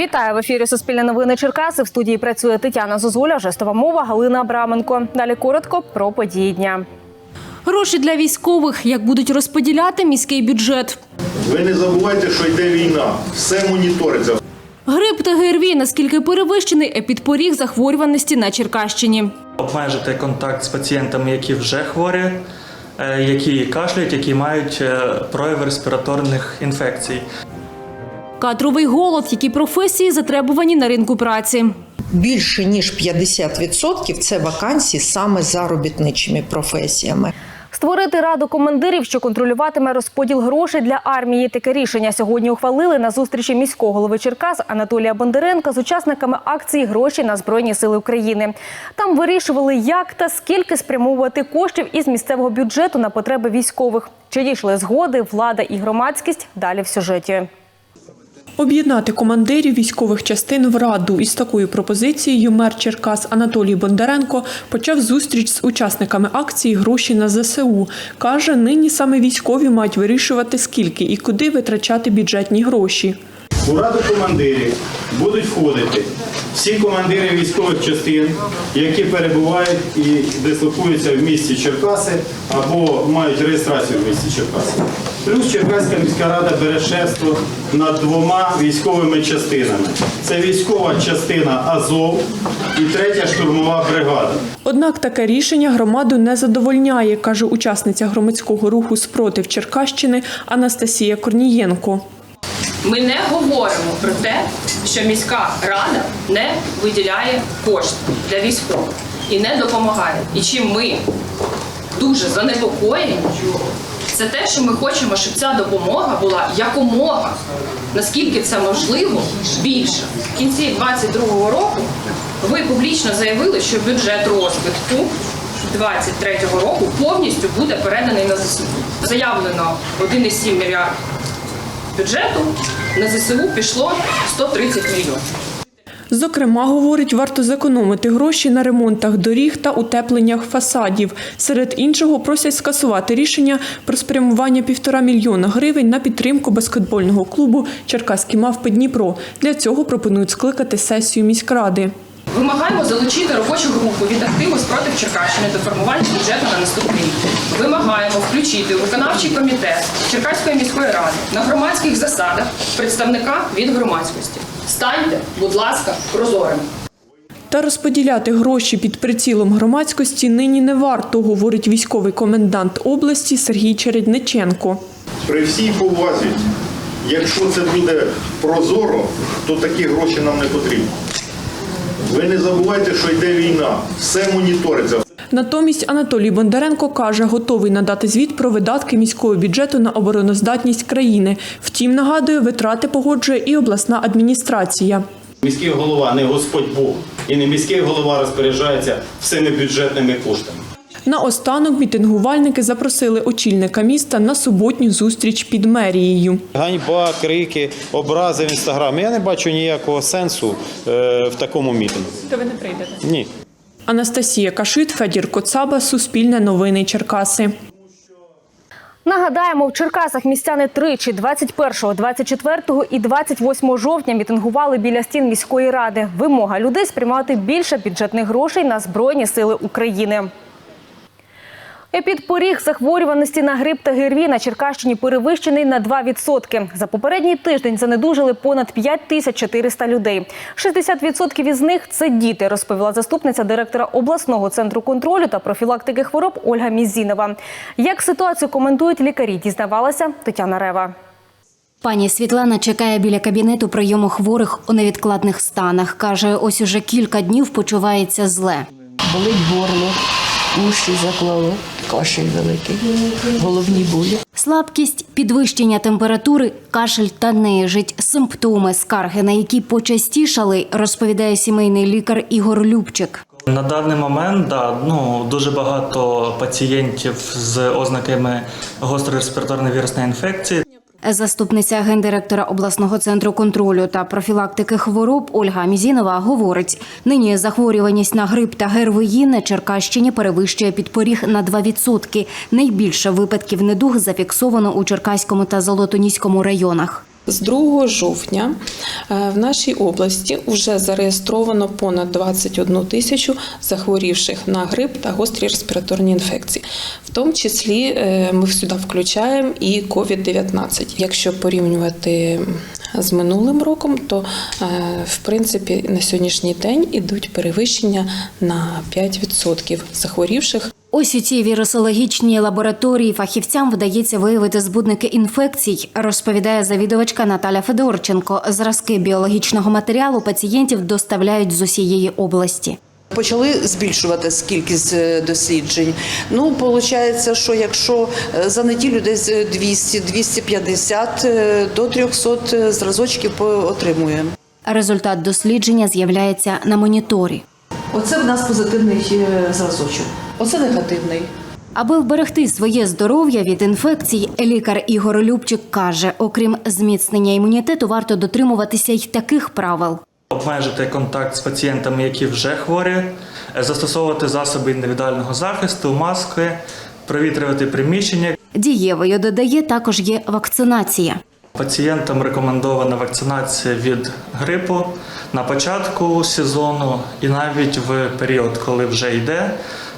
Вітаю в ефірі Суспільне новини Черкаси. В студії працює Тетяна Зозуля, жестова мова Галина Абраменко. Далі коротко про події дня. Гроші для військових, як будуть розподіляти міський бюджет. Ви не забувайте, що йде війна. Все моніториться. Грип та ГРВІ наскільки перевищений епідпоріг захворюваності на Черкащині. обмежити контакт з пацієнтами, які вже хворі, е, які кашляють, які мають е, прояви респіраторних інфекцій. Кадровий голод, які професії затребувані на ринку праці. більше ніж 50% це вакансії саме заробітничими професіями. Створити раду командирів, що контролюватиме розподіл грошей для армії. Таке рішення сьогодні ухвалили на зустрічі міського голови Черкас Анатолія Бондаренка з учасниками акції Гроші на збройні сили України. Там вирішували, як та скільки спрямовувати коштів із місцевого бюджету на потреби військових. Чи дійшли згоди, влада і громадськість далі в сюжеті. Об'єднати командирів військових частин в раду із такою пропозицією мер Черкас Анатолій Бондаренко почав зустріч з учасниками акції Гроші на ЗСУ. Каже, нині саме військові мають вирішувати скільки і куди витрачати бюджетні гроші. У раду командирів будуть входити всі командири військових частин, які перебувають і дислокуються в місті Черкаси або мають реєстрацію в місті Черкаси. Плюс Черкаська міська рада бере шефство над двома військовими частинами. Це військова частина Азов і третя штурмова бригада. Однак таке рішення громаду не задовольняє, каже учасниця громадського руху спротив Черкащини Анастасія Корнієнко. Ми не говоримо про те, що міська рада не виділяє кошти для військових і не допомагає. І чим ми дуже занепокоєні, це те, що ми хочемо, щоб ця допомога була якомога, наскільки це можливо, більше. В кінці 2022 року ви публічно заявили, що бюджет розвитку 2023 року повністю буде переданий на ЗСУ. Заявлено 1,7 мільярд бюджету на ЗСУ пішло 130 мільйонів. Зокрема, говорить, варто зекономити гроші на ремонтах доріг та утепленнях фасадів. Серед іншого просять скасувати рішення про спрямування півтора мільйона гривень на підтримку баскетбольного клубу Черкаські мавпи Дніпро. Для цього пропонують скликати сесію міськради. Вимагаємо залучити робочу групу від активу спротив Черкащини до формування бюджету на наступний рік. Вимагаємо включити виконавчий комітет Черкаської міської ради на громадських засадах представника від громадськості. Станьте, будь ласка, прозорими. Та розподіляти гроші під прицілом громадськості нині не варто, говорить військовий комендант області Сергій Чередниченко. При всій повазі, якщо це буде прозоро, то такі гроші нам не потрібні. Ви не забувайте, що йде війна. Все моніториться. Натомість Анатолій Бондаренко каже, готовий надати звіт про видатки міського бюджету на обороноздатність країни. Втім, нагадує, витрати погоджує і обласна адміністрація. Міський голова не Господь Бог і не міський голова розпоряджається всіми бюджетними коштами. Наостанок мітингувальники запросили очільника міста на суботню зустріч під мерією. Ганьба, крики, образи в інстаграмі. Я не бачу ніякого сенсу е, в такому мітингу. То ви не прийдете. Ні. Анастасія Кашит, Федір Коцаба, Суспільне новини Черкаси. Нагадаємо, в Черкасах містяни тричі 21, 24 і 28 жовтня мітингували біля стін міської ради. Вимога людей сприймати більше бюджетних грошей на Збройні сили України. Епідпоріг захворюваності на грип та ГРВІ на Черкащині перевищений на 2%. За попередній тиждень занедужили понад 5400 людей. 60% із них – це діти, розповіла заступниця директора обласного центру контролю та профілактики хвороб Ольга Мізінова. Як ситуацію коментують лікарі, дізнавалася Тетяна Рева. Пані Світлана чекає біля кабінету прийому хворих у невідкладних станах. Каже, ось уже кілька днів почувається зле. Болить горло, уші заклало, кашель великий, головні болі. Слабкість, підвищення температури, кашель та нежить – симптоми скарги, на які почастішали, розповідає сімейний лікар Ігор Любчик. На даний момент да, ну, дуже багато пацієнтів з ознаками гострої респіраторної вірусної інфекції. Заступниця гендиректора обласного центру контролю та профілактики хвороб Ольга Мізінова говорить: нині захворюваність на грип та ГРВІ на Черкащині перевищує підпоріг на 2%. Найбільше випадків недуг зафіксовано у Черкаському та Золотоніському районах. З 2 жовтня е, в нашій області вже зареєстровано понад 21 тисячу захворівших на грип та гострі респіраторні інфекції. В тому числі е, ми сюди включаємо і COVID-19. Якщо порівнювати з минулим роком, то е, в принципі на сьогоднішній день ідуть перевищення на 5% захворівших Ось у цій вірусологічній лабораторії фахівцям вдається виявити збудники інфекцій, розповідає завідувачка Наталя Федорченко. Зразки біологічного матеріалу пацієнтів доставляють з усієї області. Почали збільшувати кількість е, досліджень. Ну, виходить, що якщо е, за неділю десь 200-250 е, до 300 зразочків отримуємо. Результат дослідження з'являється на моніторі. Оце в нас позитивний зразочок. Оце негативний. Аби вберегти своє здоров'я від інфекцій, лікар Ігор Любчик каже: окрім зміцнення імунітету, варто дотримуватися й таких правил. Обмежити контакт з пацієнтами, які вже хворі, е, застосовувати засоби індивідуального захисту, маски, провітрювати приміщення. Дієвою додає також є вакцинація. Пацієнтам рекомендована вакцинація від грипу на початку сезону і навіть в період, коли вже йде,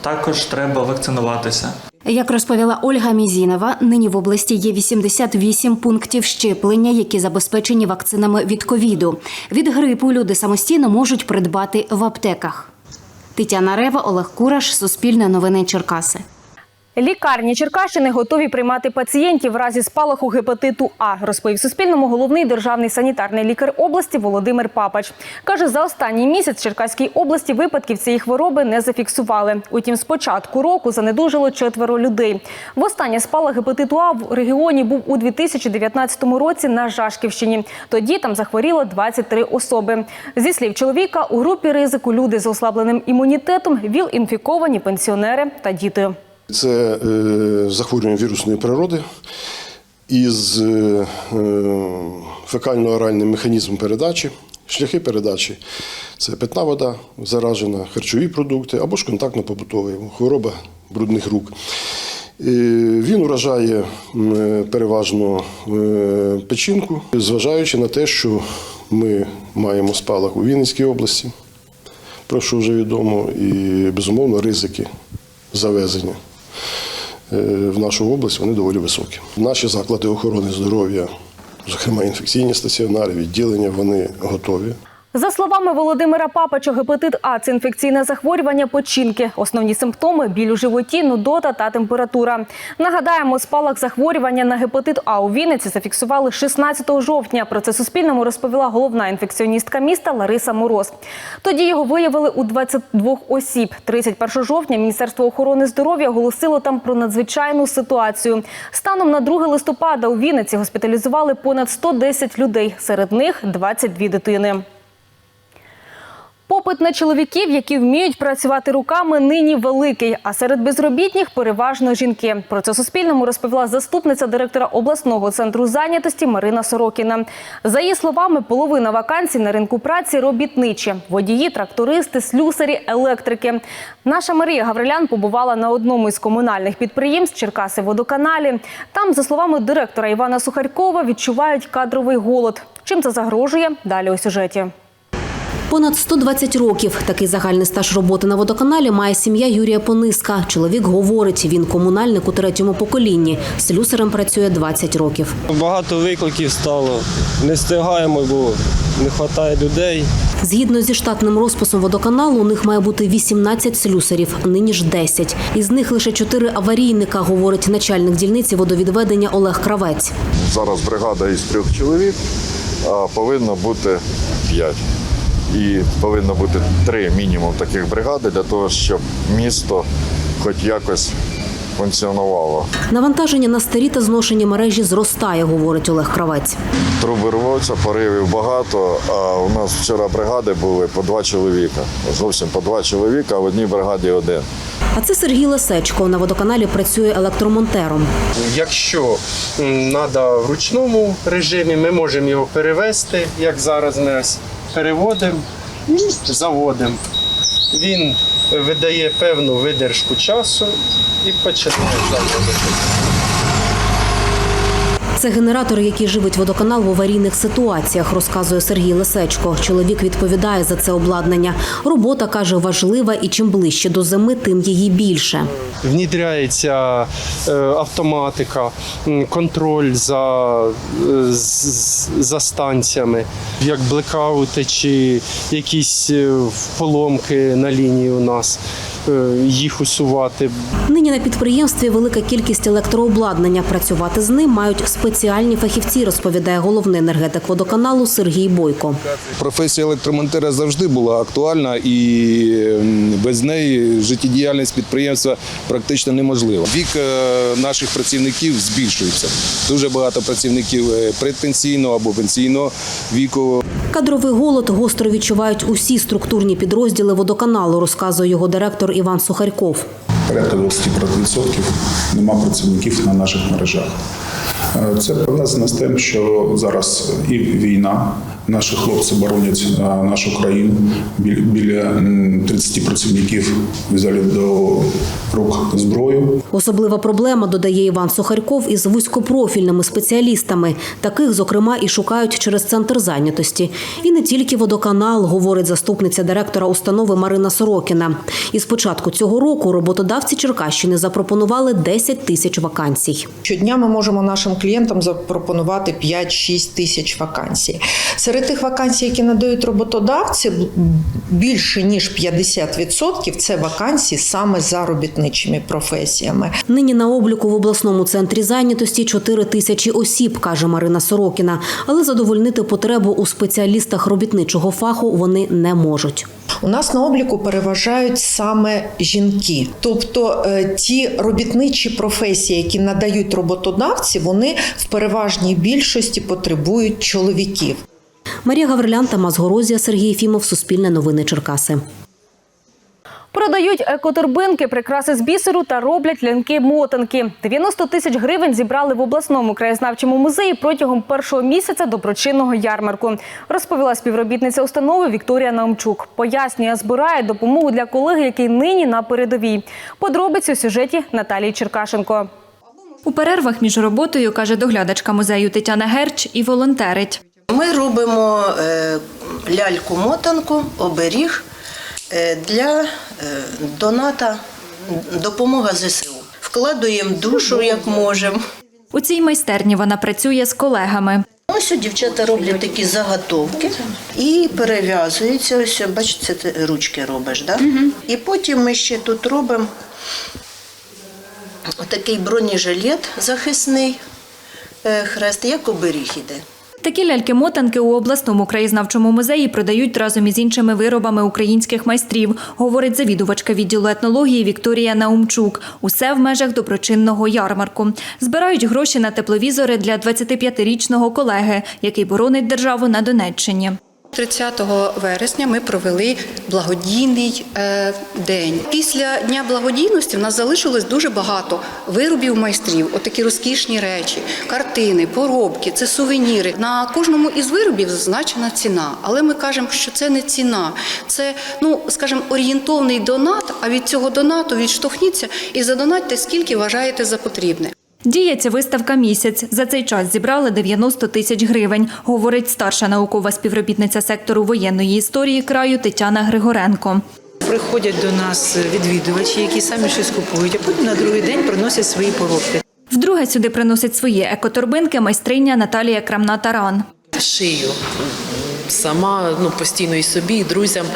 також треба вакцинуватися. Як розповіла Ольга Мізінова, нині в області є 88 пунктів щеплення, які забезпечені вакцинами від ковіду. Від грипу люди самостійно можуть придбати в аптеках. Тетяна Рева, Олег Кураш, Суспільне новини Черкаси. Лікарні Черкащини готові приймати пацієнтів в разі спалаху гепатиту А, розповів Суспільному головний державний санітарний лікар області Володимир Папач. Каже, за останній місяць Черкаській області випадків цієї хвороби не зафіксували. Утім, з початку року занедужало четверо людей. Востаннє спалах гепатиту А в регіоні був у 2019 році на Жашківщині. Тоді там захворіло 23 особи. Зі слів чоловіка, у групі ризику люди з ослабленим імунітетом, ВІЛ-інфіковані пенсіонери та діти. Це е, захворювання вірусної природи із е, фекально-оральним механізмом передачі, шляхи передачі. Це питна вода, заражена, харчові продукти або ж контактно-побутовий, хвороба брудних рук. Е, Він уражає е, переважно е, печінку, зважаючи на те, що ми маємо спалах у Вінницькій області, про що вже відомо, і безумовно ризики завезення е, в нашу область вони доволі високі. Наші заклади охорони здоров'я, зокрема інфекційні стаціонари, відділення, вони готові. За словами Володимира Папача, гепатит А це інфекційне захворювання печінки. Основні симптоми біль у животі, нудота та температура. Нагадаємо, спалах захворювання на гепатит А у Вінниці зафіксували 16 жовтня. Про це Суспільному розповіла головна інфекціоністка міста Лариса Мороз. Тоді його виявили у 22 осіб. 31 жовтня Міністерство охорони здоров'я оголосило там про надзвичайну ситуацію. Станом на 2 листопада у Вінниці госпіталізували понад 110 людей. Серед них 22 дитини. Попит на чоловіків, які вміють працювати руками, нині великий. А серед безробітних переважно жінки. Про це Суспільному розповіла заступниця директора обласного центру зайнятості Марина Сорокіна. За її словами, половина вакансій на ринку праці робітничі – водії, трактористи, слюсарі, електрики. Наша Марія Гаврилян побувала на одному із комунальних підприємств Черкаси водоканалі. Там, за словами директора Івана Сухарькова, відчувають кадровий голод. Чим це загрожує? Далі у сюжеті. Понад 120 років такий загальний стаж роботи на водоканалі має сім'я Юрія Пониска. Чоловік говорить, він комунальник у третьому поколінні. Слюсарем працює 20 років. Багато викликів стало. Не встигаємо, бо не вистачає людей. Згідно зі штатним розписом водоканалу, у них має бути 18 слюсарів, нині ж 10. Із них лише 4 аварійника, говорить начальник дільниці водовідведення Олег Кравець. Зараз бригада із трьох чоловік, а повинно бути п'ять. І повинно бути три мінімум таких бригади для того, щоб місто хоч якось функціонувало. Навантаження на старі та зношені мережі зростає, говорить Олег Кравець. Труби рвуться, поривів багато. А у нас вчора бригади були по два чоловіка. Зовсім по два чоловіка, а в одній бригаді один. А це Сергій Лисечко. На водоканалі працює електромонтером. Якщо треба в ручному режимі, ми можемо його перевести, як зараз ми ось переводимо і заводимо. Він видає певну видержку часу і починає заводити. Це генератор, який живить водоканал в аварійних ситуаціях, розказує Сергій Лисечко. Чоловік відповідає за це обладнання. Робота каже важлива, і чим ближче до зими, тим її більше. Внідряється е, автоматика, контроль за, е, за станціями, як блекаути чи якісь е, поломки на лінії у нас, їх усувати. Нині на підприємстві велика кількість електрообладнання. Працювати з ним мають спеціальні фахівці, розповідає головний енергетик водоканалу Сергій Бойко. Професія електромонтера завжди була актуальна і без неї життєдіяльність підприємства практично неможлива. Вік е, наших працівників збільшується. Дуже багато працівників е, предпенсійного або пенсійного віку. Кадровий голод гостро відчувають усі структурні підрозділи водоканалу, розказує його директор Іван Сухарьков. порядка 20% нема працівників на наших мережах. Це пов'язано з тим, що зараз і війна, наші хлопці боронять е, нашу країну. Біля м, 30 працівників взяли до рук зброю. Особлива проблема, додає Іван Сухарьков, із вузькопрофільними спеціалістами. Таких, зокрема, і шукають через центр зайнятості. І не тільки водоканал, говорить заступниця директора установи Марина Сорокіна. І з початку цього року роботодавці Черкащини запропонували 10 тисяч вакансій. Щодня ми можемо нашим клієнтам запропонувати 5-6 тисяч вакансій. Серед тих вакансій, які надають роботодавці, більше ніж 50% це вакансії саме за робітничими професіями. Нині на обліку в обласному центрі зайнятості 4 тисячі осіб, каже Марина Сорокіна. Але задовольнити потребу у спеціалістах робітничого фаху вони не можуть. У нас на обліку переважають саме жінки, тобто е, ті робітничі професії, які надають роботодавці, вони в переважній більшості потребують чоловіків. Марія Гаврилян, Тамас Горозія, Сергій Єфімов, Суспільне новини Черкаси. Продають екоторбинки, прикраси з бісеру та роблять лянки-мотанки. 90 тисяч гривень зібрали в обласному краєзнавчому музеї протягом першого місяця доброчинного ярмарку. Розповіла співробітниця установи Вікторія Наумчук. Пояснює, збирає допомогу для колеги, який нині на передовій. Подробиці у сюжеті Наталії Черкашенко. У перервах між роботою, каже доглядачка музею Тетяна Герч, і волонтерить. Ми робимо е, ляльку-мотанку, оберіг е, для е, доната допомога ЗСУ. Вкладуємо душу, як можемо. У цій майстерні вона працює з колегами. Ось дівчата роблять такі заготовки і перев'язуються. Ось, бачите, ти ручки робиш, да? І потім ми ще тут робимо такий бронежилет захисний е, хрест, як оберіг іде. Такі ляльки-мотанки у обласному краєзнавчому музеї продають разом із іншими виробами українських майстрів, говорить завідувачка відділу етнології Вікторія Наумчук. Усе в межах доброчинного ярмарку. Збирають гроші на тепловізори для 25-річного колеги, який боронить державу на Донеччині. 30 вересня ми провели благодійний е, день. Після дня благодійності в нас залишилось дуже багато виробів майстрів, отакі розкішні речі, картини, поробки, це сувеніри. На кожному із виробів зазначена ціна, але ми кажемо, що це не ціна, це ну скажімо, орієнтовний донат. А від цього донату відштовхніться і задонатьте скільки вважаєте за потрібне. Діє ця виставка місяць. За цей час зібрали 90 тисяч гривень, говорить старша наукова співробітниця сектору воєнної історії краю Тетяна Григоренко. Приходять до нас відвідувачі, які самі щось купують, а потім на другий день приносять свої поробки. Вдруге сюди приносить свої екоторбинки майстриня Наталія Крамна-Таран. Шию сама ну постійно і собі, і друзям.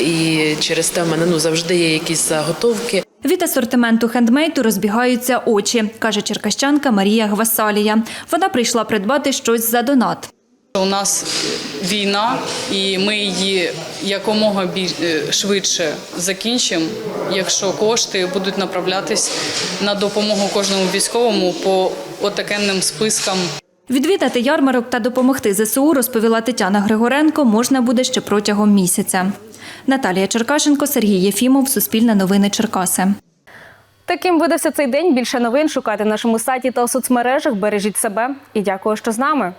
І через те в мене ну завжди є якісь заготовки. Від асортименту хендмейду розбігаються очі, каже черкащанка Марія Гвасалія. Вона прийшла придбати щось за донат. У нас війна, і ми її якомога е, швидше закінчимо, якщо кошти будуть направлятись на допомогу кожному військовому по отакенним спискам. Відвідати ярмарок та допомогти ЗСУ, розповіла Тетяна Григоренко, можна буде ще протягом місяця. Наталія Черкашенко, Сергій Єфімов, Суспільне новини Черкаси. Таким видався цей день. Більше новин шукайте на нашому сайті та у соцмережах. Бережіть себе і дякую, що з нами.